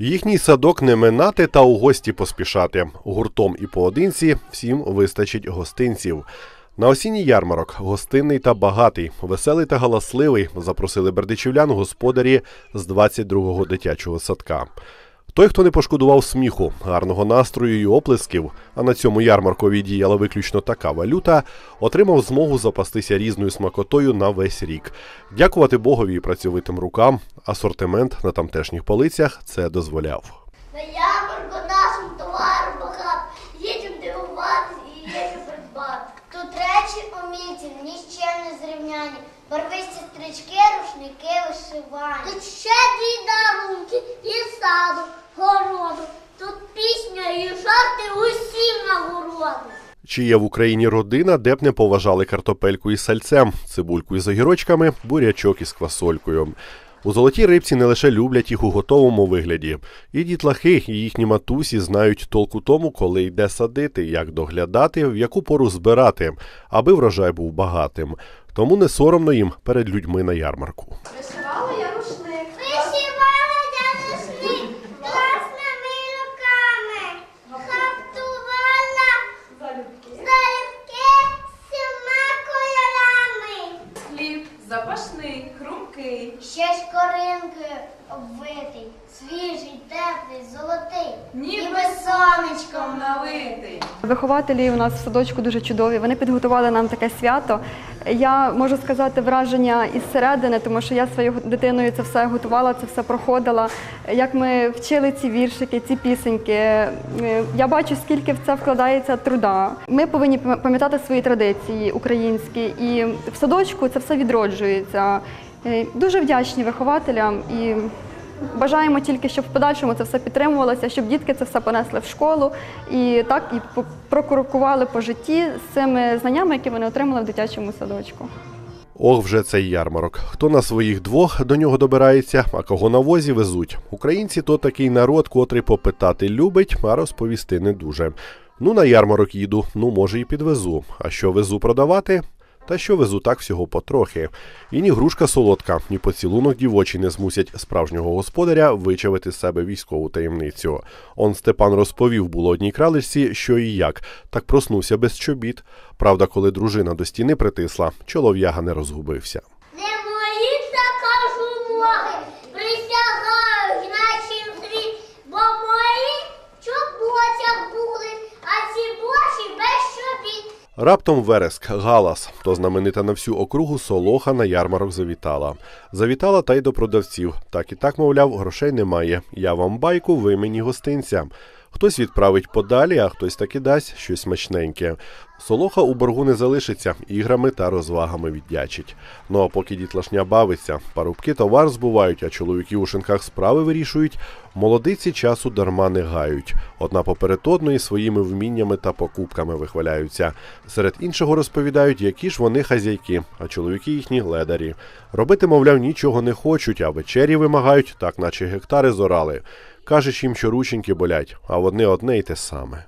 Їхній садок не минати та у гості поспішати. Гуртом і поодинці всім вистачить гостинців. На осінній ярмарок гостинний та багатий, веселий та галасливий запросили бердичівлян господарі з 22-го дитячого садка. Той, хто не пошкодував сміху, гарного настрою і оплесків, а на цьому ярмаркові діяла виключно така валюта, отримав змогу запастися різною смакотою на весь рік. Дякувати Богові і працьовитим рукам, асортимент на тамтешніх полицях це дозволяв. На ярмарку нашим товаром багато. Їдемо дивуватися і є придбати. Тут речі умільців ні з чим не зрівняні. Барвисті стрічки, рушники, вишивані. Тут щедрі дарунки і саду, городу. Тут пісня і жарти усім нагороду. Чи є в Україні родина, де б не поважали картопельку із сальцем, цибульку із огірочками, бурячок із квасолькою. У золотій рибці не лише люблять їх у готовому вигляді. І дітлахи, і їхні матусі знають толку тому, коли йде садити, як доглядати, в яку пору збирати, аби врожай був багатим. Тому не соромно їм перед людьми на ярмарку. Вишивала я рушник. Вишивала я рушник власними руками. Хаптувала Залюбки. залюбки всіма кольорами. Хліб запашний, хрумкий. Ще ж коринкою обвитий, свіжий, теплий, золотий, Ніби сонечком налитий. Вихователі у нас в садочку дуже чудові. Вони підготували нам таке свято. Я можу сказати враження із середини, тому що я своєю дитиною це все готувала, це все проходила. Як ми вчили ці віршики, ці пісеньки. Я бачу, скільки в це вкладається труда. Ми повинні пам'ятати свої традиції українські, і в садочку це все відроджується. Е, Дуже вдячні вихователям і Бажаємо тільки, щоб в подальшому це все підтримувалося, щоб дітки це все понесли в школу і так і прокуркували по житті з цими знаннями, які вони отримали в дитячому садочку. Ох, вже цей ярмарок. Хто на своїх двох до нього добирається, а кого на возі везуть. Українці то такий народ, котрий попитати любить, а розповісти не дуже. Ну, на ярмарок їду, ну може і підвезу. А що везу продавати? Та що везу так всього потрохи. І ні грушка солодка, ні поцілунок дівочі не змусять справжнього господаря вичавити з себе військову таємницю. Он Степан розповів було одній кралечці, що і як, так проснувся без чобіт. Правда, коли дружина до стіни притисла, чолов'яга не розгубився. Не мої така жумоги, присягаю нашим світ, бо мої в чоботях були, а ці бочі без чобіт. Раптом вереск, галас, то знаменита на всю округу солоха на ярмарок завітала. Завітала та й до продавців. Так і так, мовляв, грошей немає. Я вам байку, ви мені гостинця. Хтось відправить подалі, а хтось таки дасть щось смачненьке. Солоха у боргу не залишиться, іграми та розвагами віддячить. Ну а поки дітлашня бавиться, парубки товар збувають, а чоловіки у шинках справи вирішують, молодиці часу дарма не гають. Одна поперед одної своїми вміннями та покупками вихваляються. Серед іншого розповідають, які ж вони хазяйки, а чоловіки їхні ледарі. Робити, мовляв, нічого не хочуть, а вечері вимагають, так наче гектари зорали. Кажеш їм, що рученьки болять, а вони одне й те саме.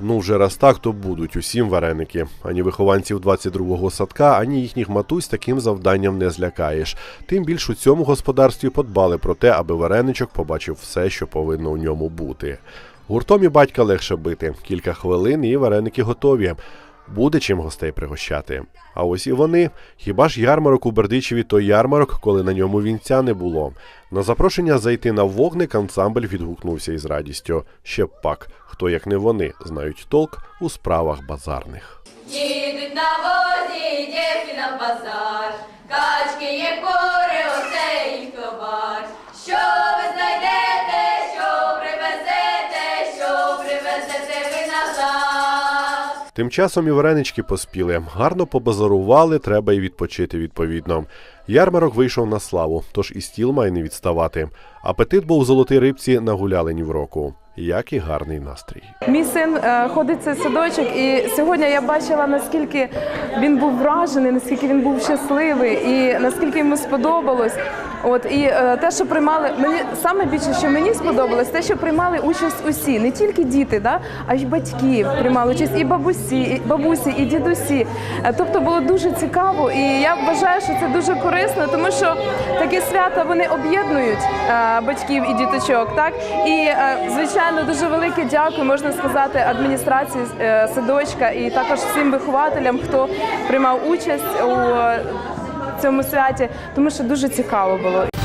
Ну, вже раз так, то будуть усім вареники. Ані вихованців 22-го садка, ані їхніх матусь таким завданням не злякаєш. Тим більш у цьому господарстві подбали про те, аби вареничок побачив все, що повинно у ньому бути. Гуртом і батька легше бити. Кілька хвилин і вареники готові. Буде чим гостей пригощати. А ось і вони. Хіба ж ярмарок у Бердичеві той ярмарок, коли на ньому вінця не було. На запрошення зайти на вогник ансамбль відгукнувся із радістю. Ще б пак, хто як не вони, знають толк у справах базарних. Їдуть на возі на базар, качки є Тим часом і варенички поспіли. Гарно побазарували, треба й відпочити відповідно. Ярмарок вийшов на славу, тож і стіл має не відставати. Апетит був у золотий рибці нагуляли ні в року. Як і гарний настрій. Мій син е, ходить цей садочок, і сьогодні я бачила, наскільки він був вражений, наскільки він був щасливий і наскільки йому сподобалось. От і е, те, що приймали, мені саме більше, що мені сподобалось, те, що приймали участь усі, не тільки діти, да, а й батьки приймали участь, і бабусі, і бабусі, і дідусі. Е, Тобто було дуже цікаво, і я вважаю, що це дуже корисно, тому що такі свята вони об'єднують е, батьків і діточок. Так і е, звичайно, дуже велике дякую, можна сказати, адміністрації е, садочка і також всім вихователям, хто приймав участь у е, цьому святі, тому що дуже цікаво було.